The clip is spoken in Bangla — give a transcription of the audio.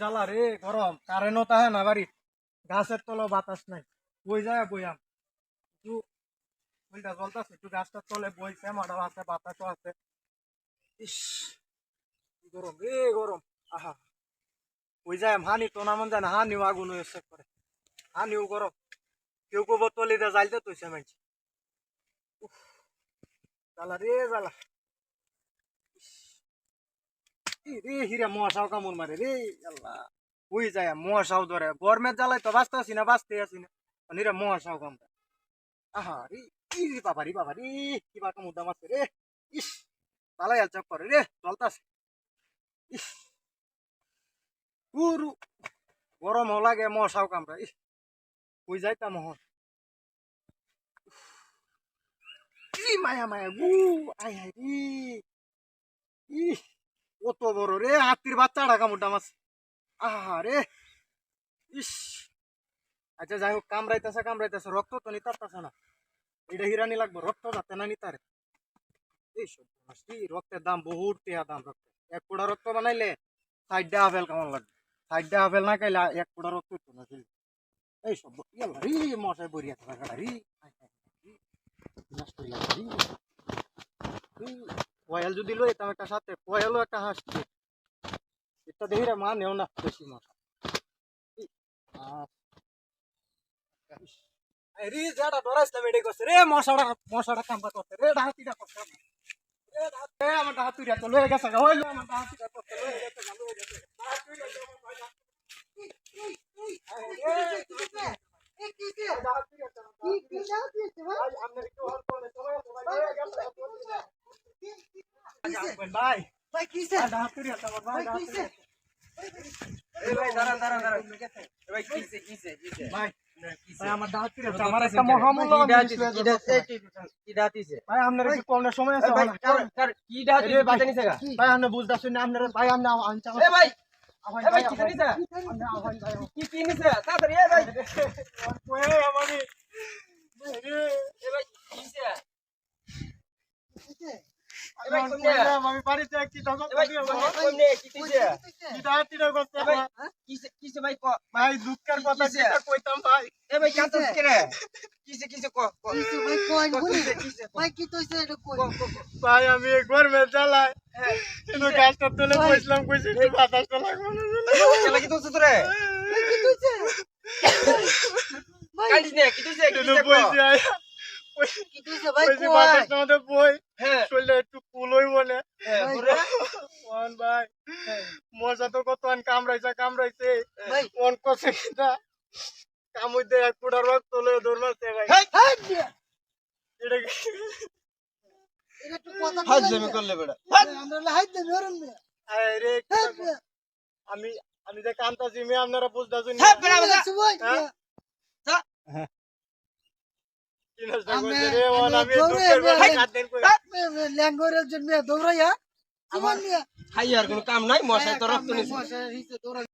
জ্বালা রে, গরম। কারেন্টও তাহে না বাড়ি গাছের তলে বাতাস নাই। বই যায় বইয়াম একটু ওইটা জ্বলতাছে, একটু গাছটার তলে বইছে মাডাও আছে, বাতাসও আছে। ইস গরম রে, গরম। আহা। ওই যায়, হানি তো না মন যায় না, হানিও আগুন হয়েছে করে হানিও গরম। কেউ কেউ তলিতে জ্বালতে তৈছে মানছি জ্বালা রে, জ্বালা। রে হিরে মশাও কামড় মারে রে আল্লাহ। ওই যায়, মশাও ধরে গরমের জ্বালায় তো বাঁচতে আসি না, বাঁচতে আসি না। নিরে মশাও কামড়ে আহা রে ই রে বাবা রে বাবা রে কিবা কামড় দাম আছে রে ইস তালাই আল করে রে চলতাছে ইস। পুরু গরম লাগে, মশাও কামড়ে ইস ওই যাইতাম হন ই, মায়া মায়া, গু রে ই কত বড় রে, হাতির বাচ্চা ঢাকা মোটা মাছ। আহা রে, ইস। আচ্ছা যাই হোক, কামড়াইতেছে কামড়াইতেছে, রক্ত তো নিতারতেছে না। এটা হিরানি লাগবে, রক্ত যাতে না নিতারে। এই সব কি, রক্তের দাম বহুত টিয়া দাম রক্ত এক কোড়া রক্ত বানাইলে সাইডটা আপেল কেমন লাগবে? সাইডটা আপেল না খাইলে এক কোড়া রক্ত তো না খেলে এই সব ইয়াল্লা রি মশাই বরিয়া থাকা রি। নষ্ট। কয়েল যদি লই তাম একটা সাথে কয়েলও একটা হাসছে। এটা দেখি মা, নেও না বেশি। এই রি যাটা ডরাইছিলাম এটাই করছে। রে ডাহাত- এই, এই, ডাহাতুরিয়া তো আমার ডাহাতুরিয়া। ভাই, ভাই, ডাহাতুরিয়া। ভাই আমার ভাই দাঁড়ান দাঁড়ান দাঁড়ান ভাই কিসে ভাই কিসে আমি বাড়িতে কি দাদা এ ভাই কি কি ভাই কিসে কিসে ভাই ক? ভাই দুঃখের কথা? যেটা কইতাম ভাই। এ ভাই কাঁচাস কে রে কিসে কিসে ক? ক? কিসে? ভাই কই বলি? ক? ভাই কি তৈছে এটা কই? ক, ক, ক। ভাই আমি একবার মে চালাই কিন্তু গাছটা তুলে বসলাম কইছি একটু বাতাসটা লাগবে না কি তোরে? কি তৈছে? কি ক কি? তৈছে মজা তো কত কামড়াইছে কামড়াইছে। কষে এক রক্ত লয়ে দৌড়াচ্ছে ভাই। হেই হাই এটা জমি আমি আমি যে কান্তাছি মে আপনারা বুঝতাছেন ল্যাঙ্গরের জন্য দৌড়াইয়া। আমার আর কোনো কাম নাই মশাই তো রক্ত নিছে। হিসে দৌড়াই